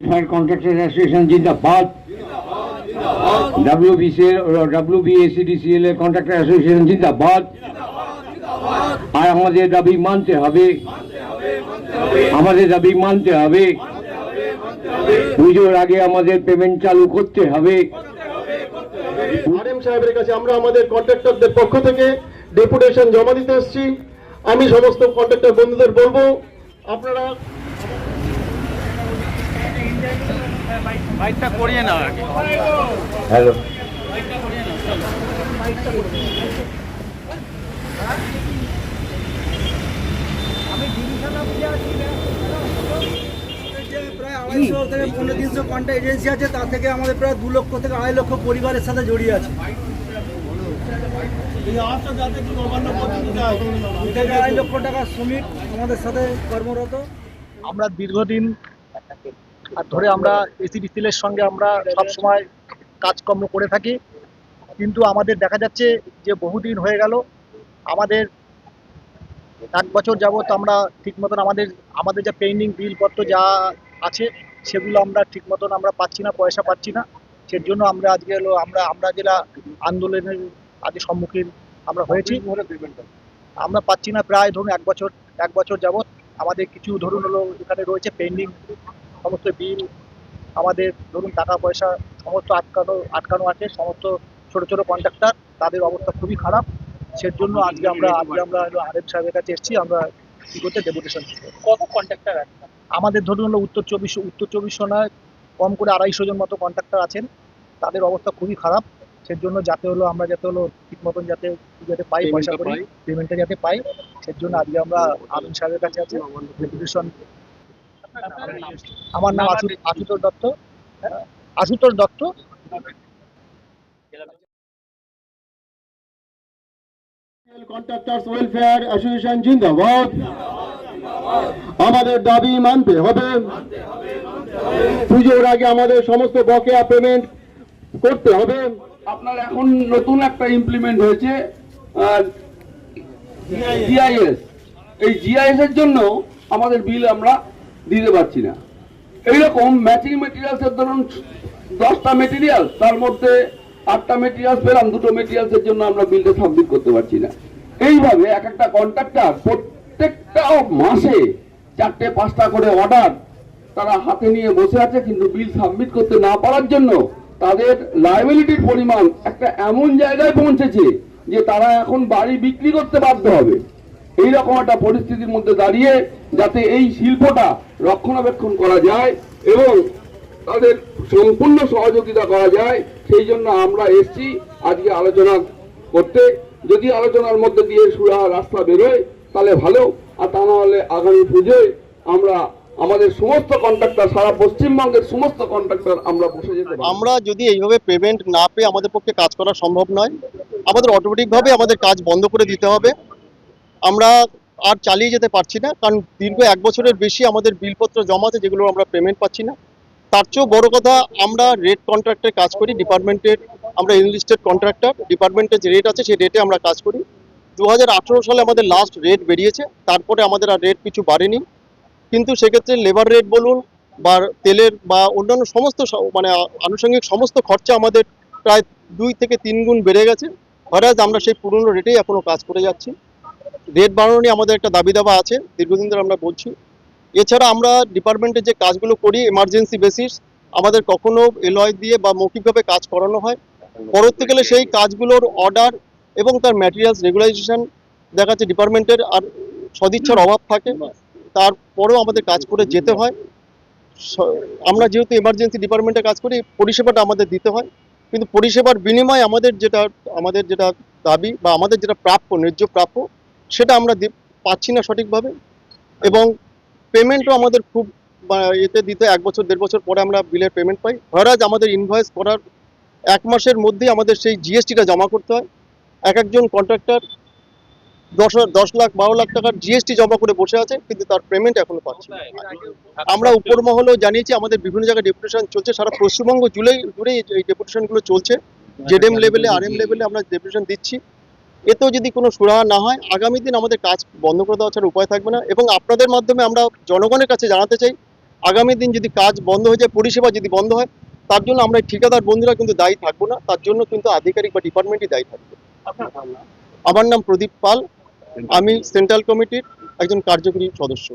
Contractor association জিন্দাবাদ WBCL WBACDCL এর contractor association জিন্দাবাদ আর আমাদের দাবি মানতে হবে। আমাদের দাবি মানতে হবে। পুজোর আগে আমাদের পেমেন্ট চালু করতে হবে। আরএম সাহেবের কাছে আমরা আমাদের কন্ট্রাক্টরদের পক্ষ থেকে ডেপুটেশন জমা দিতে এসেছি। আমি সমস্ত কন্ট্রাক্টর বন্ধুদের বলব, আপনারা বাইকটা করিয়ে নাও আগে। হ্যালো। যে প্রায় আড়াইশো থেকে পনেরো তিনশো এজেন্সি আছে তার থেকে আমাদের প্রায় দু লক্ষ থেকে আড়াই লক্ষ পরিবারের সাথে জড়িয়ে আছে। আড়াই লক্ষ টাকা শ্রমিক আমাদের সাথে কর্মরত। আমরা দীর্ঘদিন ধরে আমরা এসি এসিডিসিএলের সঙ্গে আমরা সব সময় কাজকর্ম করে থাকি। কিন্তু আমাদের দেখা যাচ্ছে যে বহুদিন হয়ে গেল, আমাদের এক বছর যাবত আমরা ঠিক মতন আমাদের আমাদের যা পেন্ডিং বিলপত্র যা আছে সেগুলো আমরা ঠিক মতন আমরা পাচ্ছি না, পয়সা পাচ্ছি না। সের জন্য আমরা আজকে হলো আমরা আমরা যেটা আন্দোলনের আজকে সম্মুখীন আমরা হয়েছি। আমরা পাচ্ছি না প্রায় ধরুন এক বছর এক বছর যাবত আমাদের কিছু ধরুন হলো এখানে রয়েছে পেন্ডিং সমস্ত বিল আমাদের ধরুন টাকা পয়সা সমস্ত আটকানো আটকানো আছে সমস্ত ছোট ছোট কন্ট্রাক্টর তাদের অবস্থা খুবই খারাপ। সের জন্য আজকে আমরা আজকে আমরা আরএফ সাহেবের কাছে এসেছি আমরা কি করতে ডেপুটেশন কত কন্ট্রাক্টর আছে? আমাদের ধরুন হলো উত্তর চব্বিশ উত্তর চব্বিশ পরগনায় কম করে আড়াইশো জন মতো কন্ট্রাক্টর আছেন। তাদের অবস্থা খুবই খারাপ। সের জন্য যাতে হলো আমরা যাতে হলো ঠিক মতন যাতে যাতে পাই পয়সা করি পেমেন্টটা যাতে পাই। সের জন্য আজকে আমরা আমিন সাহেবের কাছে আছি। ডেপুটেশন আমার নাম আশুতোষ দত্ত। হ্যাঁ, Ashutosh Dutta. Contractors welfare association জিন্দাবাদ। আমাদের দাবি মানতে হবে। পুজোর আগে আমাদের সমস্ত বকেয়া পেমেন্ট করতে হবে। আপনার এখন নতুন একটা ইমপ্লিমেন্ট হয়েছে জিআইএস এই জিআইএস এর জন্য আমাদের বিল আমরা দিতে পারছি না। এইরকম ম্যাচিং মেটেরিয়ালসের ধরুন দশটা মেটেরিয়াল তার মধ্যে আটটা মেটেরিয়ালস পেলাম, দুটো মেটেরিয়ালসের জন্য আমরা বিলটা সাবমিট করতে পারছি না। এইভাবে এক একটা কন্ট্রাক্টর প্রত্যেকটা মাসে চারটে, পাঁচটা করে অর্ডার তারা হাতে নিয়ে বসে আছে, কিন্তু বিল সাবমিট করতে না পারার জন্য তাদের লাইবিলিটির পরিমাণ একটা এমন জায়গায় পৌঁছেছে যে তারা এখন বাড়ি বিক্রি করতে বাধ্য হবে। এই রকম একটা পরিস্থিতির মধ্যে দাঁড়িয়ে যাতে এই শিল্পটা রক্ষণাবেক্ষণ করা যায় এবং তাদের সম্পূর্ণ সহযোগিতা করা যায়, সেই জন্য আমরা এসছি আজকে আলোচনা করতে। যদি আলোচনার মধ্যে দিয়ে সুরা রাস্তা বেরোয়, তাহলে ভালো। আর তা না হলে আগামী পুজোয় আমরা আমাদের সমস্ত কন্ট্রাক্টর সারা পশ্চিমবঙ্গের সমস্ত কন্ট্রাক্টর আমরা বসে যেতে আমরা যদি এইভাবে পেমেন্ট না পেয়ে আমাদের পক্ষে কাজ করা সম্ভব নয়, আমাদের অটোমেটিকভাবে আমাদের কাজ বন্ধ করে দিতে হবে। আমরা আর চালিয়ে যেতে পারছি না, কারণ দীর্ঘ এক বছরের বেশি আমাদের বিলপত্র জমা আছে যেগুলো আমরা পেমেন্ট পাচ্ছি না। তার চেয়েও বড় কথা, আমরা রেট কন্ট্রাক্টে কাজ করি ডিপার্টমেন্টের আমরা এনলিস্টেড কন্ট্রাক্টর ডিপার্টমেন্টের যে রেট আছে সেই রেটে আমরা কাজ করি। দু হাজার আঠেরো সালে আমাদের লাস্ট রেট বেরিয়েছে, তারপরে আমাদের আর রেট কিছু বাড়েনি। কিন্তু সেক্ষেত্রে লেবার রেট বলুন বা তেলের বা অন্যান্য সমস্ত মানে আনুষঙ্গিক সমস্ত খরচা আমাদের প্রায় দুই থেকে তিন গুণ বেড়ে গেছে। হঠাৎ আমরা সেই পুরনো রেটেই এখনও কাজ করে যাচ্ছি। রেট বাড়ানো নিয়ে আমাদের একটা দাবি দাবা আছে, দীর্ঘদিন ধরে আমরা বলছি। এছাড়া আমরা ডিপার্টমেন্টে যে কাজগুলো করি এমার্জেন্সি বেসিস আমাদের কখনো এলয় দিয়ে বা মৌখিকভাবে কাজ করানো হয়। পরবর্তীকালে সেই কাজগুলোর অর্ডার এবং তার ম্যাটেরিয়ালস রেগুলাইজেশন দেখা যাচ্ছে ডিপার্টমেন্টের, আর সদিচ্ছার অভাব থাকে। তারপরেও আমাদের কাজ করে যেতে হয়। আমরা যেহেতু এমার্জেন্সি ডিপার্টমেন্টে কাজ করি, পরিষেবাটা আমাদের দিতে হয়। কিন্তু পরিষেবার বিনিময়ে আমাদের যেটা আমাদের যেটা দাবি বা আমাদের যেটা প্রাপ্য, ন্যায্য প্রাপ্য সেটা আমরা পাচ্ছি না সঠিকভাবে। এবং পেমেন্টও আমাদের খুব এতে দিতে এক বছর দেড় বছর পরে আমরা বিলের পেমেন্ট পাই। হরাজ আমাদের ইনভয়েস করার এক মাসের মধ্যেই আমাদের সেই জিএসটিটা জমা করতে হয়। এক একজন কন্ট্রাক্টর দশ দশ লাখ বারো লাখ টাকার জিএসটি জমা করে বসে আছে কিন্তু তার পেমেন্ট এখনও পাচ্ছে না। আমরা উপর মহলেও জানিয়েছি আমাদের বিভিন্ন জায়গায় ডেপুটেশন চলছে। সারা পশ্চিমবঙ্গ জুড়েই জুড়েই এই ডেপুটেশনগুলো চলছে। জেডএম লেভেলে আর এম লেভেলে আমরা ডেপুটেশন দিচ্ছি। এতেও যদি কোনো সুরাহা না হয় আগামী দিন আমাদের কাজ বন্ধ করে দেওয়া ছাড়া উপায় থাকবে না এবং আপনাদের মাধ্যমে আমরা জনগণের কাছে জানাতে চাই আগামী দিন যদি কাজ বন্ধ হয়ে যায় পরিষেবা যদি বন্ধ হয় তার জন্য আমরা ঠিকাদার বন্ধুরা কিন্তু দায়ী থাকব না তার জন্য কিন্তু আধিকারিক বা ডিপার্টমেন্টই দায়ী থাকবে। আমার নাম প্রদীপ পাল আমি সেন্ট্রাল কমিটির একজন কার্যকরী সদস্য।